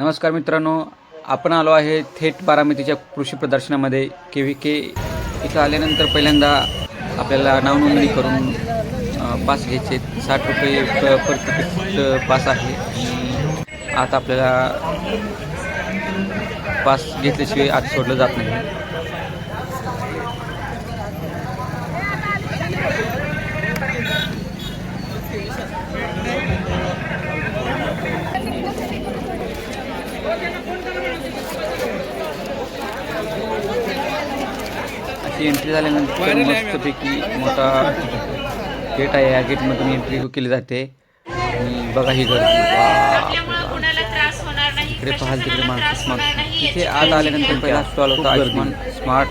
नमस्कार मित्रांनो आपण आलो आहे थेट बारामतीच्या कृषी प्रदर्शनामध्ये. के व्ही के इथं आल्यानंतर पहिल्यांदा आपल्याला नावनोंदणी करून पास घ्यायचे. साठ रुपये प- पर तिकीट पास आहे. आता आपल्याला पास घेतल्याशिवाय आत सोडलं जात नाही. अशी एंट्री झाल्यानंतर मस्तपैकी मोठा गेट आहे. या गेटमधून एंट्री केली जाते. आणि बघा ही गर्दी. इकडे पाहाल तिकडे माणूस स्मार्ट इथे काळजी आल्यानंतर. पहिला स्टॉल होता आयुष्मान स्मार्ट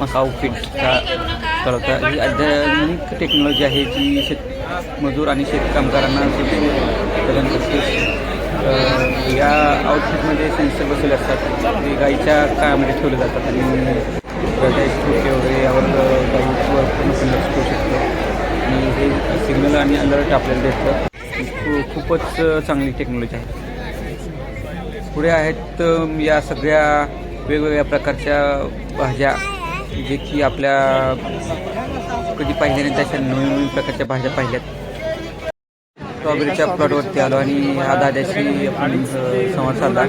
मस्त आउटफिटचा स्टॉल होता. ही आधुनिक टेक्नॉलॉजी आहे जी शेत मजूर आणि शेत कामगारांना प्रदान करते. या आउटफिटमध्ये सेन्सर बसवले असतात. ते गाईच्या काळामध्ये ठेवले जातात आणि गाई छोटे वगैरे यावर काही गाईवर पूर्णपणे लक्ष करू शकतो. आणि हे सिग्नल आणि अलर्ट आपल्याला देतं खूपच चांगली टेक्नॉलॉजी आहे. पुढे आहेत या सगळ्या वेगवेगळ्या प्रकारच्या भाज्या जे की आपल्या कधी पाहिल्या नाही तशा नवीन नवीन प्रकारच्या भाज्या पाहिल्यात. स्ट्रॉबेरीच्या प्लॉटवरती आलो आणि ह्या दाद्याशी आपण संवाद साधला.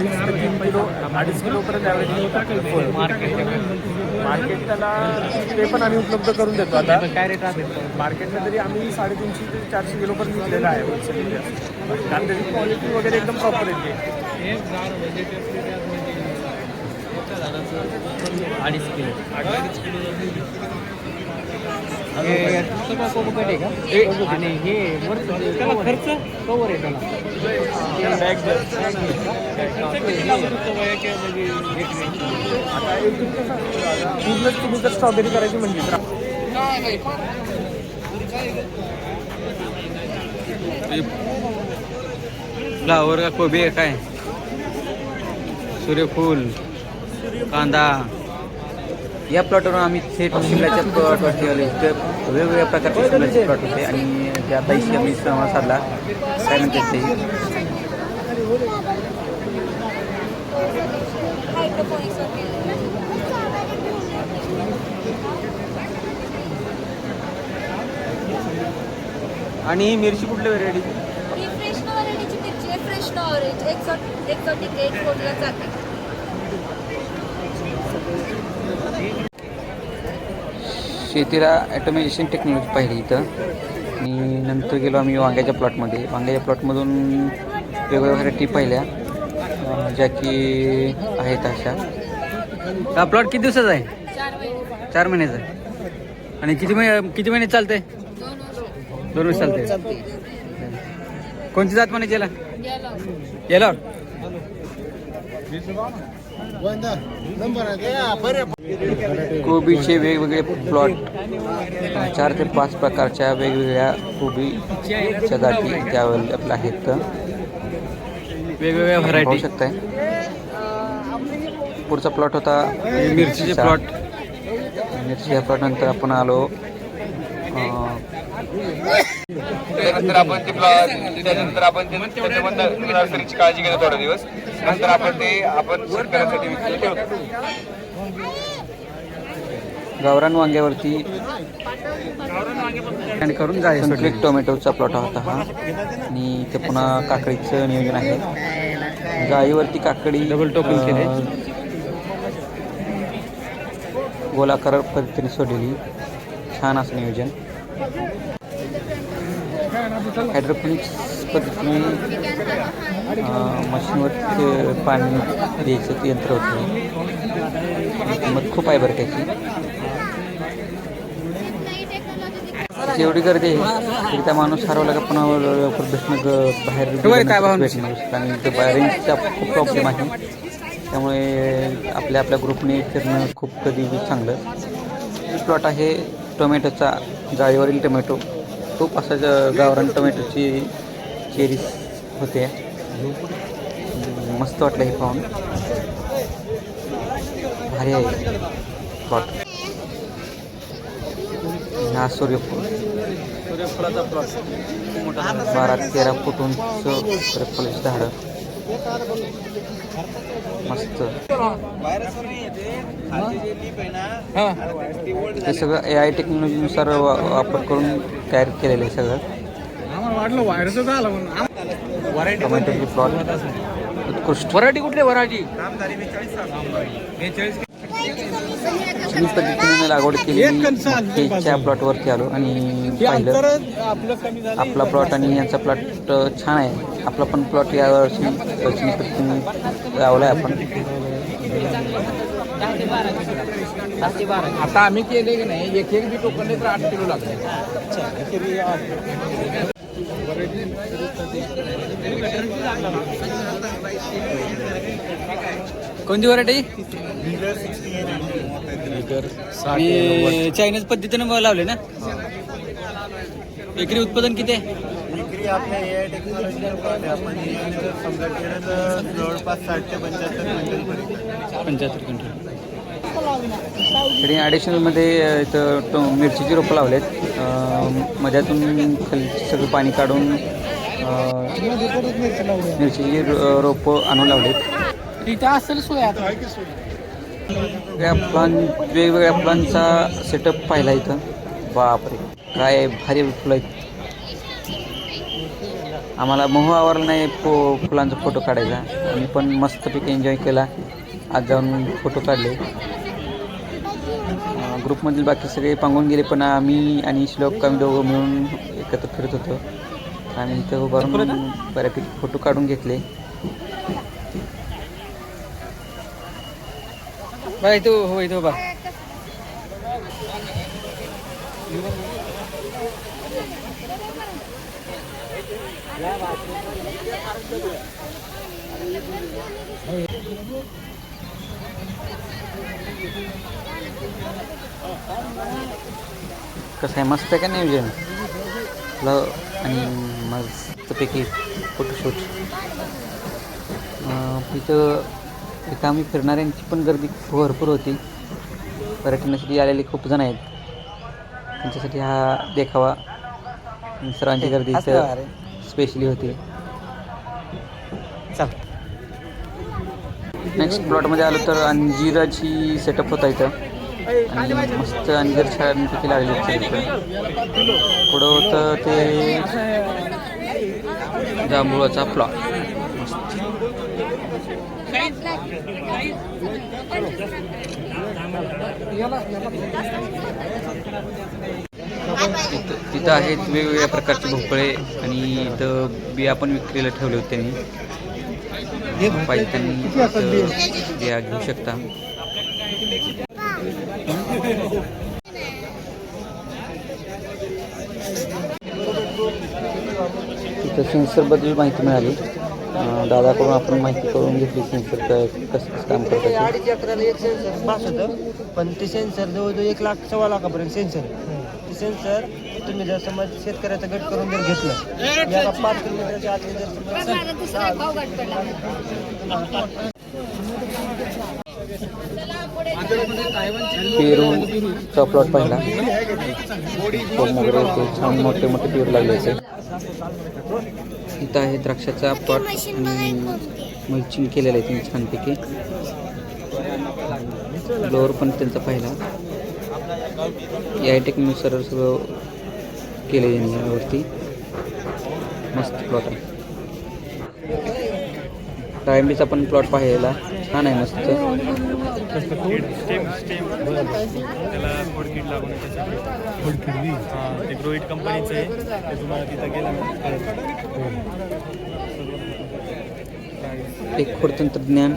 किलो अडीच मार्केट त्याला ते पण आम्ही उपलब्ध करून देतो आता. काय रेट मार्केटला तरी आम्ही साडेतीनशे ते चारशे किलोपर्यंत विकलेला आहे होलसेल कारण त्याची क्वालिटी वगैरे एकदम प्रॉपर येते अडीच किलो. आणि हे खर्च कवर आहे त्याला पूर्णच तुम्ही जर स्ट्रॉबेरी करायची म्हणजे फ्लावर का कोबी आहे काय? सूर्यफूल कांदा. या प्लॉटवरून आम्ही थेट शिमल्याच्या प्लॉटवरती आलो इथं वेगवेगळ्या प्रकारचे शिमल्याचे प्लॉट होते आणि त्या ताईशी आम्ही संवाद साधला. काय म्हणतात ते? आणि ही मिरची कुठल्या व्हरायटी फ्रेश व्हरायटीची मिरची आहे. फ्रेश ऑरेंज एक्झॉट एक्झॉटिक एक कोडला जाते. शेतीला ॲटोमेशन टेक्नॉलॉजी पाहिली इथं. आणि नंतर गेलो आम्ही वांग्याच्या प्लॉटमध्ये वांग्याच्या प्लॉटमधून वेगवेगळ्या व्हरायटी पाहिल्या. ज्या की आहेत अशा. हा प्लॉट किती दिवसाचा आहे? चार महिने चार महिन्याचा आहे. आणि किती महिने किती महिने चालते दोन वर्ष चालते कोणती जात म्हणायची याला? याला. कोबीचे वेगवेगळे प्लॉट. चार ते पाच प्रकारच्या वेगवेगळ्या कोबीच्या जाती त्या अवेलेबल आहेत. वेगवेगळ्या व्हरायटी शकताय. पुढचा प्लॉट होता मिरचीचे प्लॉट मिरचीच्या प्लॉट नंतर आपण आलो त्यानंतर आपण ते प्लॉट त्यानंतर आपण ते नर्सरीची काळजी घेतो थोडे दिवस. नंतर आपण ते आपण शेतकऱ्यांसाठी विकत ठेवतो गावरान वांग्यावरती आणि करून जाय संकलित टोमॅटोचा प्लॉट होता हा. आणि इथे पुन्हा काकडीचं नियोजन आहे. जाळीवरती काकडी डबल टोकन केले. गोलाकार पद्धतीने सोडलेली. छान असं नियोजन. हायड्रोपोनिक्स पद्धतीने मशीनवर पाणी द्यायचं यंत्र होतं किंमत खूप आहे. बरं त्याची त्याची एवढी गर्दी आहे की त्या माणूस हरवला का पुन्हा लवकर भेटणं बाहेर भेटणं आणि ते रेंजचा खूप प्रॉब्लेम आहे. त्यामुळे आपल्या आपल्या ग्रुपने फिरणं खूप कधी चांगलं प्लॉट आहे टोमॅटोचा जाळीवरील टोमॅटो. खूप असं गावरान टोमॅटोची चेरी होते. मस्त वाटलं हे पाहून. भारी आहे. प्लॉट हा सूर्यफूल. सूर्यफुलाचा प्लॉट बारा तेरा फूट उंच सूर्यफुलाची झाडं. मस्त. हे सगळं ए आय टेक्नॉलॉजीनुसार वा- वापर करून तयार केलेलं आहे सगळं. प्लॉट उत्कृष्ट. वराठी कुठली वराठी मी पद्धतीने लागवड केली त्या प्लॉटवरती आलो आणि पाहिलं. आपलं कमी झालं आपला प्लॉट आणि यांचा प्लॉट छान आहे. आपला पण प्लॉट यावर्षी पद्धतीने लावला आहे आपण. आता आम्ही केले की नाही एक एक बी टोकन तर आठ किलो लागले. कोणती व्हरायटी आणि चायनीज पद्धतीने लावले ना? एकरी उत्पादन किती आहे? विक्री आपल्या ए आय आपण जवळपास साठ ते पंच्याहत्तर पंच्याहत्तर क्विंटल. आणि ॲडिशनलमध्ये इथं टो मिरचीची रोपं लावलेत. अं, मध्यातून खाली सगळं पाणी काढून मिरचीची रोपं आणून लावलेत. तिथं असेल सोय आता. वेगळ्या प्लान वेगवेगळ्या प्लानचा सेटअप पाहिला इथं. बापरे काय भारी फुलं आहेत. आम्हाला मोह आवरला नाही फो फुलांचा फोटो काढायचा. आम्ही पण मस्तपैकी एन्जॉय केला. आज जाऊन फोटो काढले. ग्रुपमधील बाकी सगळे पांगून गेले पण आम्ही आणि श्लोक आम्ही दोघं मिळून एकत्र फिरत होतो. आम्ही इथं उभारून बऱ्यापैकी फोटो काढून घेतले. बाय तो हो इथं बा कसं आहे? मस्त आहे का नियोजन ल आणि मस्तपैकी फोटोशूट अं, इथं इथं आम्ही फिरणाऱ्यांची पण गर्दी खूप भरपूर होती. पर्यटनासाठी आलेले खूप जण आहेत. त्यांच्यासाठी हा देखावा. सर्वांची गर्दी स्पेशली होती. चल. नेक्स्ट प्लॉटमध्ये आलो तर अंजिराची सेटअप होता इथं. मस्त अंजीर छानपैकी लागले होते पुढं होतं ते जांभूळाचा प्लॉट मस्त तिथं तिथं आहेत वेगवेगळ्या प्रकारचे भोपळे आणि इथं बिया पण विक्रीला ठेवले होते त्यांनी. पाहिजे त्यांनी बिया घेऊ शकता. तिथं सेन्सरबद्दल माहिती मिळाली. दादाकडून आपण माहिती करून घेतली सेन्सर काय कसं कसं काम करतात अडीच एकराला एक सेन्सर पास होतं पण ते सेन्सर जवळजवळ एक लाख सव्वा लाखापर्यंत सेन्सर ते सेन्सर तुम्ही जर समज शेतकऱ्याचा गट करून जर घेतलं याला पाच किलोमीटरच्या आतले जर समज पेरूचा प्लॉट पाहिला. वगैरे छान मोठे मोठे पेरू लागले होते इथं आहे द्राक्षाचा प्लॉट आणि मल्चिंग केलेलं आहे त्यांनी छानपैकी. फ्लोअर पण त्यांचा पाहिला. या टेक्निकनुसार सगळं केलं आहे यावरती. मस्त प्लॉट आहे. डाळिंबीचा पण प्लॉट पाहिला छान आहे मस्त. त्याला खोडकीड लागून त्याच्याकडे. हां ते ग्रोईट कंपनीचं आहे. ते तुम्हाला तिथं एक खोड तंत्रज्ञान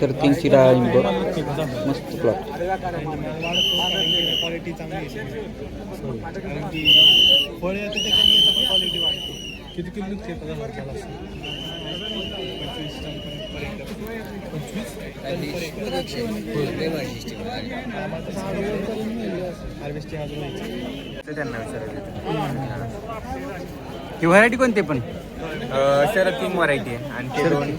शर्तींची डाळिंब मस्त प्लॉट क्वालिटी चांगली फळ क्वालिटी वाढते किती किलो निघते पगार वर्षाला पंचवीस टनपर्यंत त्यांना विचारायचं ही व्हरायटी कोणती पण? शरद किंग व्हरायटी आहे. आणि ते दोन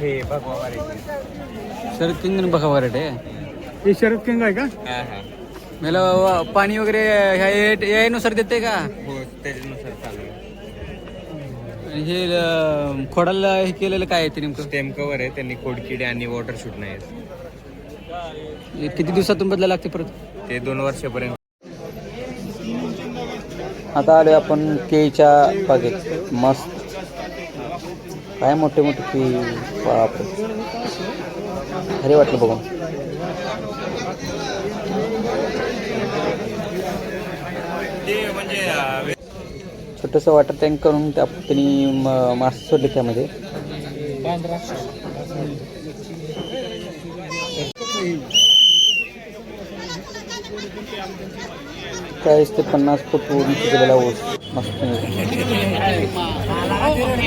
हे भगवा व्हरायटी सर तीन बघा व्हरायटी आहे? हे शरद किंग आहे का? हां हां. मला पाणी वगैरे ह्या यानुसार देते का? हो त्याच्यानुसार चालू हे अं, खोडाला हे केलेलं काय आहे ते नेमकं? स्टेम कवर आहे त्यांनी कोडकिडे आणि वॉटर शूट नाही आहेत. हे किती दिवसातून बदलायला लागते परत? ते दोन वर्षापर्यंत. आता आलोय आपण केळीच्या बागेत. मस्त. काय मोठे मोठे केळी बापरे. वाटलं बघून. छोटंसं वॉटर टँक करून त्या त्यांनी म- मासे सोडले त्यामध्ये. चाळीस ते पन्नास फूट उंच गेलेला ऊस. मस्त.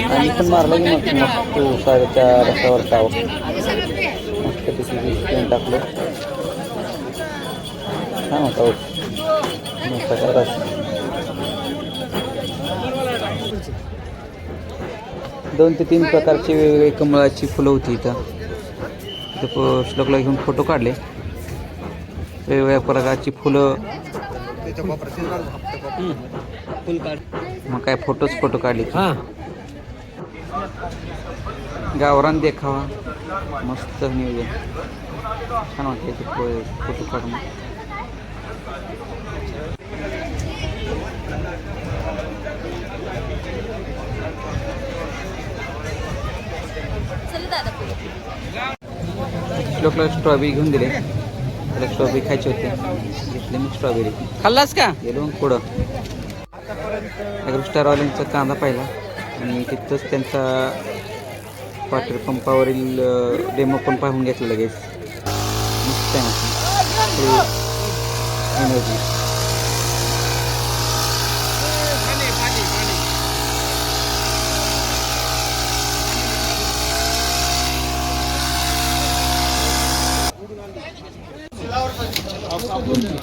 आणि पण मारला की मस्त मस्त ऊसाच्या रस्त्यावर टाव मस्त त्याची टाकलं. छान होता ऊस. मस्त रस दोन ते तीन प्रकारची वेगवेगळी कमळाची फुलं होती इथं. इथं श्लोकला घेऊन फोटो काढले. वेगवेगळ्या प्रकारची फुलं. मग काय फोटोच फोटो काढले गावरान देखावा. मस्त नियोजन. छान वाटते फोटो काढून. श्लोकला स्ट्रॉबेरी घेऊन दिले. त्याला स्ट्रॉबेरी खायची होती. घेतली मग स्ट्रॉबेरी खाल्लास का? गेलो पुढं. स्टारवाल्यांचा कांदा पाहिला. आणि तिथंच त्यांचा वॉटर पंपावरील डेमो पण पाहून घेतलं लगेच. मस्त एनर्जी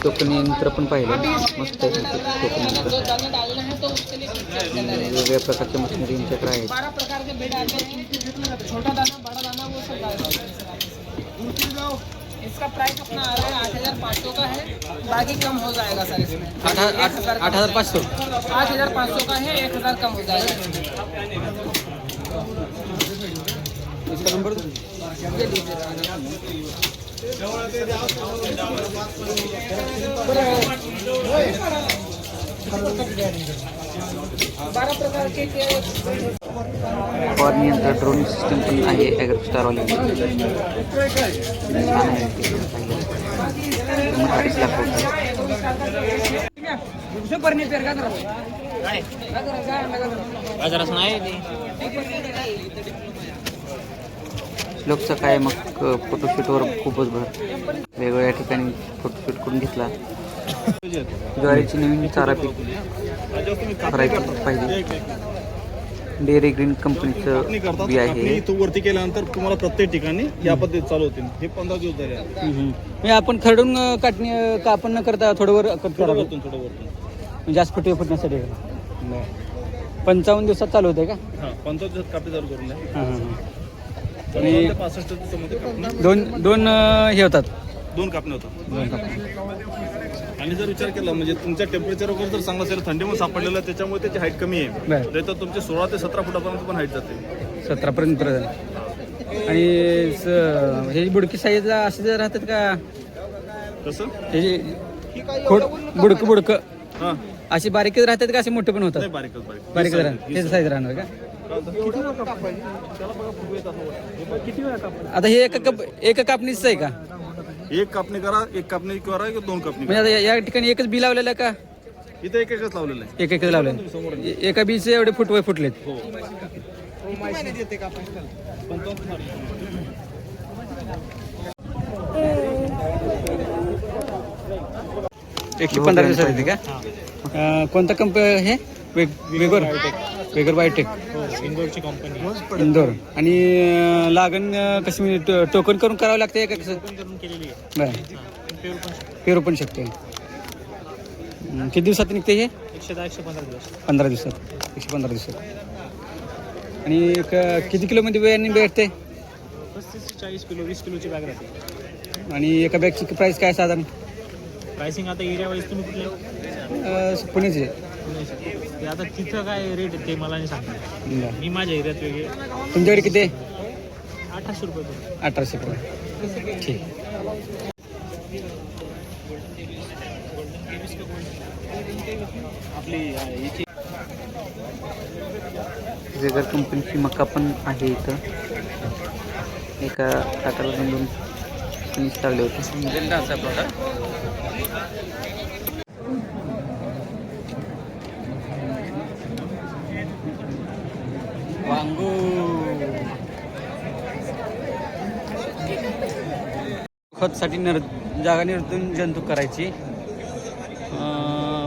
टोकन यंत्र पण पाहिलं. मस्त आहे टोकन यंत्र. वेगवेगळ्या प्रकारच्या मशिनरी यांच्याकडे आहेत. इसका प्राइस अपना आ रहा है आठ हज़ार पाँच सौ का है बाकी कम हो जाएगा सर इसमें आठ हज़ार पाचशे. आठ हज़ार पाँच सौ का है? एक हज़ार कम हो जाएगा. इसका नंबर यंत्र ड्रोन सिस्टम पण आहे ॲग्रो स्टारवाले छान आहे मग अडीच लाख रुपये लोकचं काय मग फोटोशूटवर खूपच भर. वेगवेगळ्या ठिकाणी फोटोशूट करून घेतला. ज्वारीची नवीन चारा पीक करायची पाहिजे. डेअरी ग्रीन कंपनीचं बी आहे. तो वरती केल्यानंतर तुम्हाला प्रत्येक ठिकाणी या पद्धतीत चालू होतील. हे पंधरा दिवस झाले. म्हणजे आपण खरडून काटणी कापण न करता थोडं वर कट वरतून थोडं म्हणजे जास्त फुटे फुटण्यासाठी. पंचावन्न दिवसात चालू होते का? हा पंचावन्न दिवसात कापणी चालू करून कापणी दोन दोन हे होतात. दोन कापण्या होतात. दोन कापणी. आणि जर विचार केला म्हणजे तुमच्या टेम्परेचर वगैरे जर चांगलं असेल थंडीमध्ये सापडलेलं आहे, त्याच्यामुळे त्याची हाईट कमी आहे. बरं. तर तुमचे सोळा ते सतरा फुटापर्यंत पण हाईट जाते. सतरापर्यंत पर्यंत आणि स- हे बुडकी साईजला असे जर राहतात का? कसं? हे जे खोड बुडकं बुडकं. हा. अशी बारीकच राहतात का? असे मोठे पण होतात? नाही बारीकच बारीक बारीकच राहणार साईज राहणार का? किती वेळा कापड आता हे एका कप एका कापणीच आहे का? एक कापणी करा एक कापणी करा किंवा दोन कापणी म्हणजे आता या- या ठिकाणी एकच बी लावलेलं का? इथे एक एकच लावलेलं आहे. एक एकच लावलं एका बीचे एवढे फुटवे फुटलेत. एकशे पंधरा दिवसात येते का? अं, कोणता कंप हे? वेग वेगर वेगर बायोटेक इंदोरची कंपनी इंदोर. आणि लागण कशी म्हणजे टोकन करून करावं लागते का कसं? बरं. पेरू पण शकते. किती दिवसात निघते हे? एकशे दहा एकशे पंधरा दिवस. पंधरा दिवसात. एकशे पंधरा दिवसात. आणि एक किती किलोमध्ये बियाणे भेटते? पस्तीस चाळीस किलो वीस किलोची बॅग राहते. आणि एका बॅगची प्राईस काय साधारण? प्राइसिंग आता एरिया वाईज तुम्ही कुठले? अं, ते आता तिथं काय रेट आहे ते मला नाही सांगता. मी माझ्या एरियात वेगळे. तुमच्याकडे किती आहे? अठराशे रुपये. अठराशे रुपये. ठीक. वेगळ्या कंपनीची मका पण आहे इथं. एका ताटाला दोन दोन लागले होते. वांगू खतसाठी नर जागा निर्तून जंतू करायची.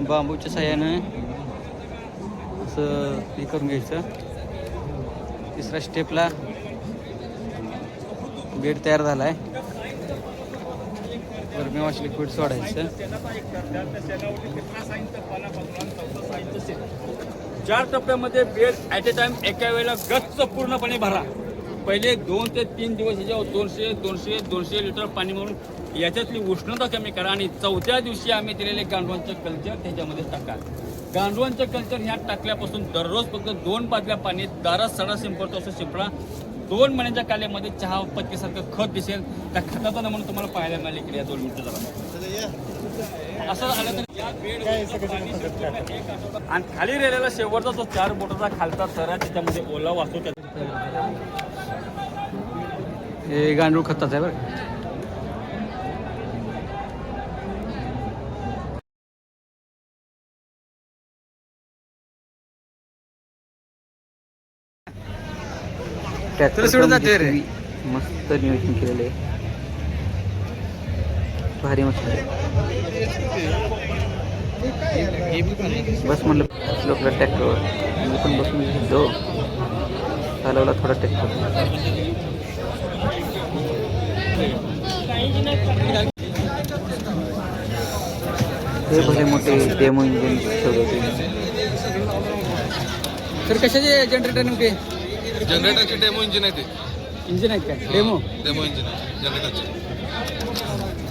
बांबूच्या साह्यानं असं हे करून घ्यायचं. तिसऱ्या स्टेपला बेड तयार झाला आहे गरमी वॉश लिक्विड सोडायचं. चार टप्प्यामध्ये बेड ॲट ए टाइम एका वेळेला गच्च पूर्णपणे भरा. पहिले दोन ते तीन दिवस याच्यावर दोनशे दोनशे दोनशे लिटर पाणी म्हणून याच्यातली उष्णता कमी करा आणि चौथ्या दिवशी आम्ही दिलेले गांडवांचं कल्चर त्याच्यामध्ये टाका. गांडवांचं कल्चर ह्या टाकल्यापासून दररोज फक्त दोन बादल्या पाणी दारात सडा शिंपडतो असं शिंपडा. दोन महिन्याच्या काल्यामध्ये चहा पत्तीसारखं खत दिसेल. त्या खताचा नमुना तुम्हाला पाहायला मिळाले इकडे या दोन मिनटं जरा. असं झालं तर या बेड आणि खाली राहिलेला शेवटचा जो चार बोटाचा खालचा थर आहे त्याच्यामध्ये ओला वाचतो त्याचा हे गांडूळ खताचं आहे बरं. सोडून जाते रे. मस्त नियोजन केलेलं आहे. भारी मस्त बस म्हणलं लोकला ट्रॅक्टरवर मी पण बसून घेतो चालवला थोडा ट्रॅक्टर। हे भले मोठे डेमो इंजिन ठेवले होते तर कशाचे जनरेटर नेमके जनरेटरचे डेमो इंजिन आहे ते। इंजिन आहेत का डेमो? डेमो इंजिन आहे जनरेटरचे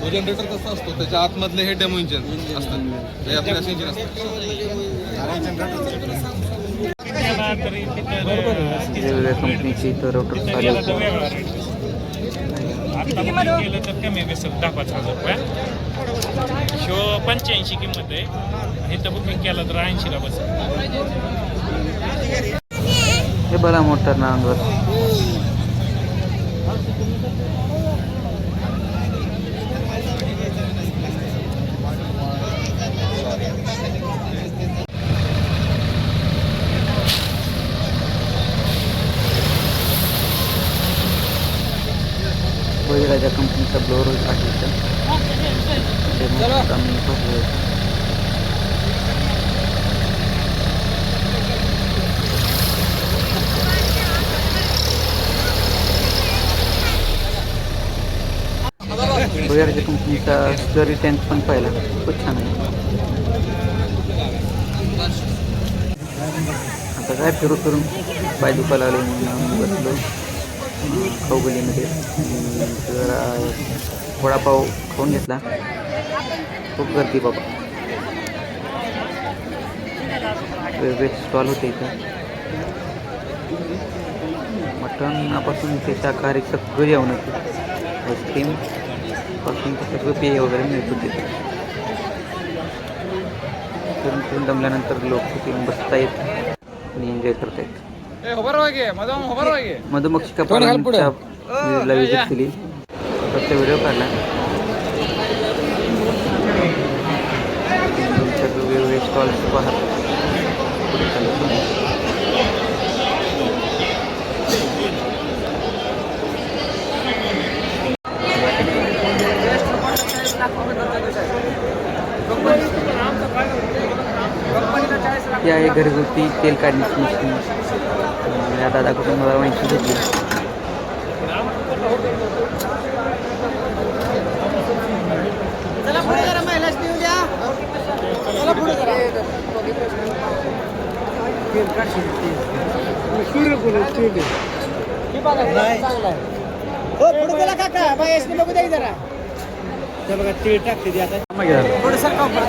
तो जनरेटर कसा असतो? त्याच्या आतमधले हे डेमो इंजिन असतात. हे आपले असे इंजिन वेगवेगळ्या कंपनीचे इथं रोटर चालू होते केलं तर कमी बसेल दहा पाच हजार रुपये. शो पंच्याऐंशी किंमत आहे. इथं बुकिंग केलं तर ऐंशीला बसेल. हे बघा मोटर ना बळीराजा कंपनीचा ब्लोअर आहे. Demo आम्ही बघूया. बळीराजा कंपनीचा स्लरी टँक पण पाहिला खूप छान आहे आता काय फिरू फिरून पाय दुखायला लागले म्हणून बसलो खाऊगलीमध्ये अं, वडापाव खाऊन घेतला. खूप गर्दी बाबा. वेगवेगळे स्टॉल होते इथं. मटणापासून ते शाकाहारी सगळं जेवण होते. आईस्क्रीमपासून ते सगळं पेय वगैरे मिळत होते फिरून फिरून दमल्यानंतर लोक तिथे बसता येत आणि एन्जॉय करता येत मधुमक्षिका पालनच्या व्हिडिओला विजिट केली फक्त व्हिडिओ काढला वेगवेगळे स्टॉल्स पाहत आहे घरगुती तेल काढण्याची मशीन या दादाकडून मला माहिती घेतली जरा महिलाच देऊ द्या. जरा. हो काका. बाई एसपी जरा.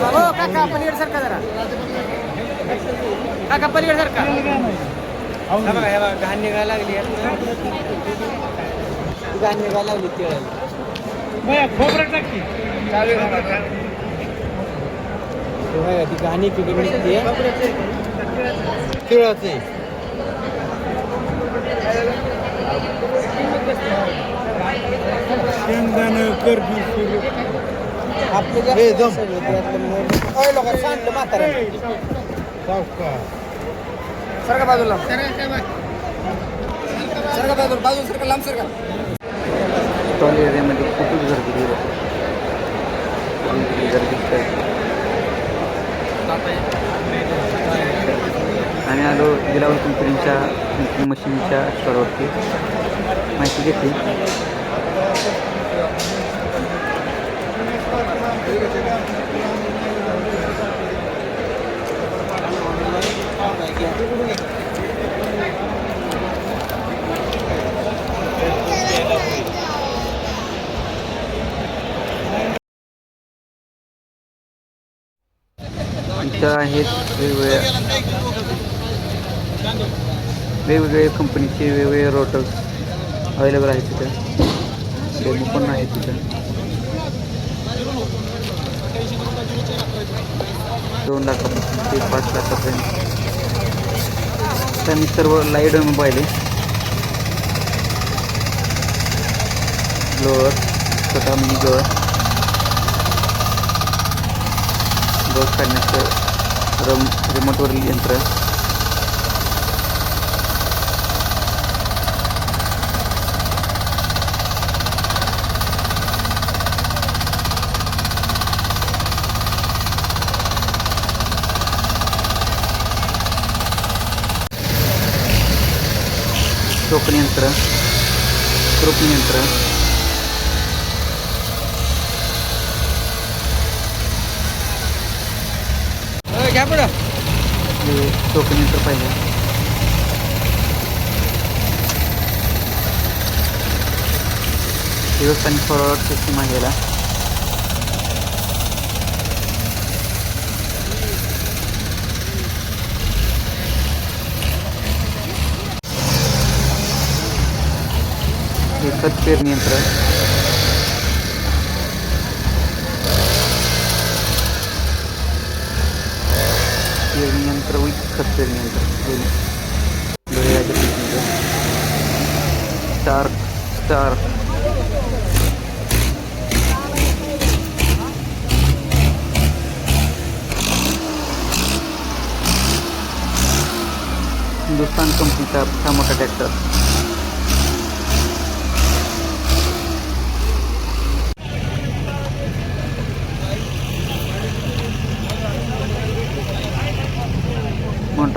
हो काका जरा. काका पलीकडे सारखा बघा हे बघा घाण निघायला लागली घाण निघायला लागली तिळाला. खोबरं टाकी बघा ती घाणी पिकं निघते. तिळाचे. आपले जे सगळे त्यातलं मोल- ओय लोकं. सरका बाजूला. सरका बाजूला बाजूला सरका लांब सरका. स्टॉल एरियामध्ये खूपच गर्दी आहे. गर्दी आम्ही आलो दिलावर कंपनीच्या मशीनच्या स्टॉलवरती माहिती घेतली. इथं आहेत वेगवेगळ्या वेगवेगळे कंपनीचे वेगवेगळे रोटर्स अवेलेबल आहेत तिथं. डेमो पण आहेत तिथं. दोन लाखापासून ते पाच लाखापर्यंत. त्यांनी सर्व लाइट पाहिले लोअर छोटा मिनी लोअर डोस काढण्याचं रम रिमोटवरील यंत्र टोकन यंत्र कृप यंत्र घ्या पुढं. हे टोकन यंत्र पाहिजे दिवस आणि फॉरवर्ड सिस्टीम आहे याला. खत पेरणी यंत्र. पेरणी यंत्र खत पेरणी यंत्र दोन्ही दोन्ही राजा स्टार स्टार हिंदुस्तान कंपनीचा हा मोठा ट्रॅक्टर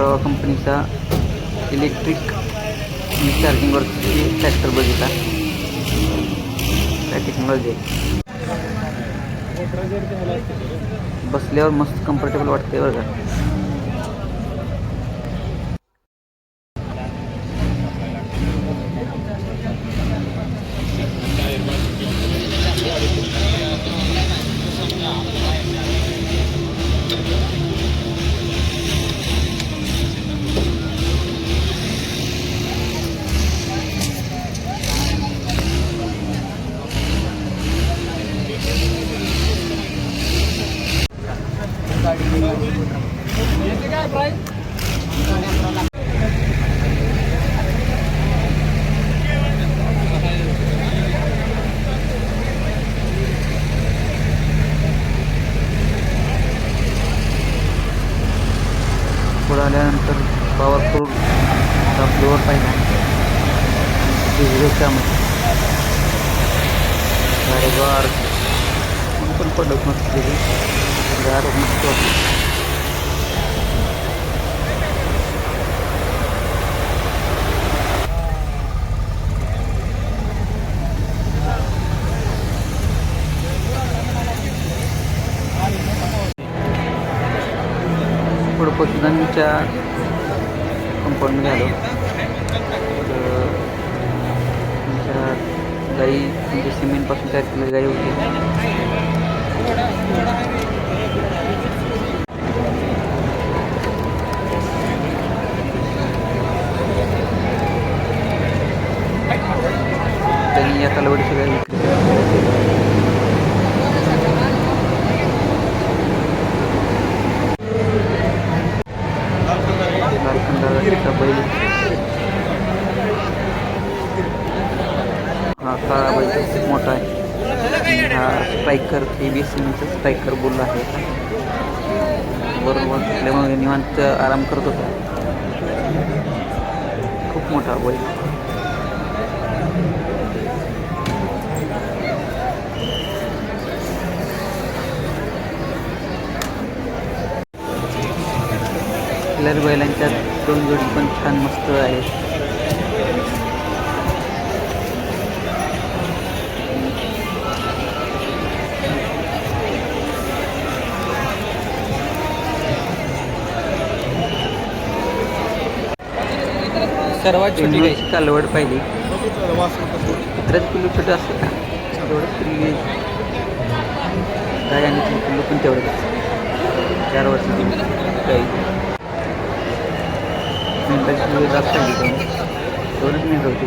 प्रवा कंपनीचा इलेक्ट्रिक चार्जिंगवरती ट्रॅक्टर बघितला. काय टेक्नॉलॉजी आहे? बसल्यावर मस्त कम्फर्टेबल वाटते बरं का. Yeah. एमचं आहे. बरोबर असल्यामुळे निवांत आराम करत होता. खूप मोठा बैल बैलांच्या दोन जोडी पण छान मस्त आहेत. सर्वात छोटी कालवड पाहिली. सतराच किलो छोटं असतं का? तेवढंच पिल्ली गाय आणि तीन किलो पण तेवढंच चार वर्षाची गाई मिनिटाची जास्त सांगितलं. दोनच मिनिट होती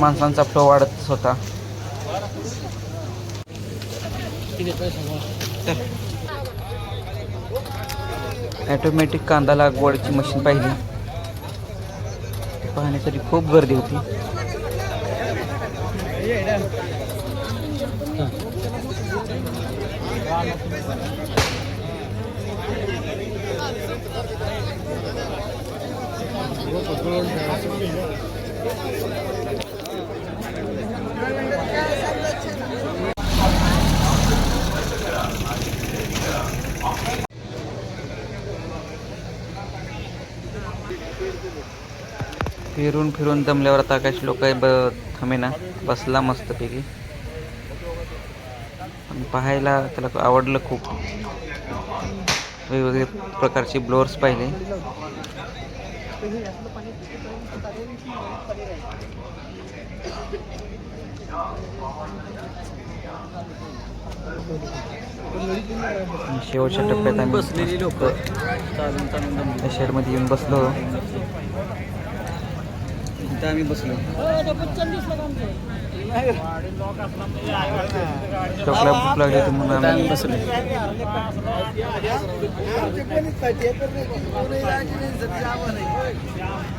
माणसांचा फ्लो वाढत होता. ॲटोमॅटिक कांदा लागवडची मशीन पाहिली. पाहण्यासाठी खूप गर्दी होती. फिरून फिरून दमल्यावर आता काही लोक ब थांबेना बसला मस्तपैकी. आणि पाहायला त्याला आवडलं खूप. वेगवेगळे प्रकारचे ब्लोअर्स पाहिले. शेवटच्या टप्प्यात आम्ही बसलेली लोक. त्या शेडमध्ये येऊन बसलो. इथं आम्ही बसलो. चॉकला भूक लागली होती म्हणून आम्ही बसलो.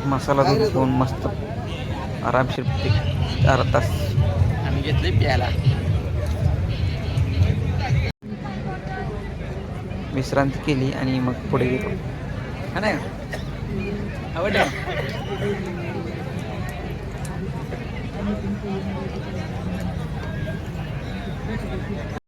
मसाला दूध घेऊन मस्त. आरामशीर अर्धा तास. आम्ही घेतले प्यायला. विश्रांती केली आणि मग पुढे गेलो. हा नाही आवडलं? looking forward to it.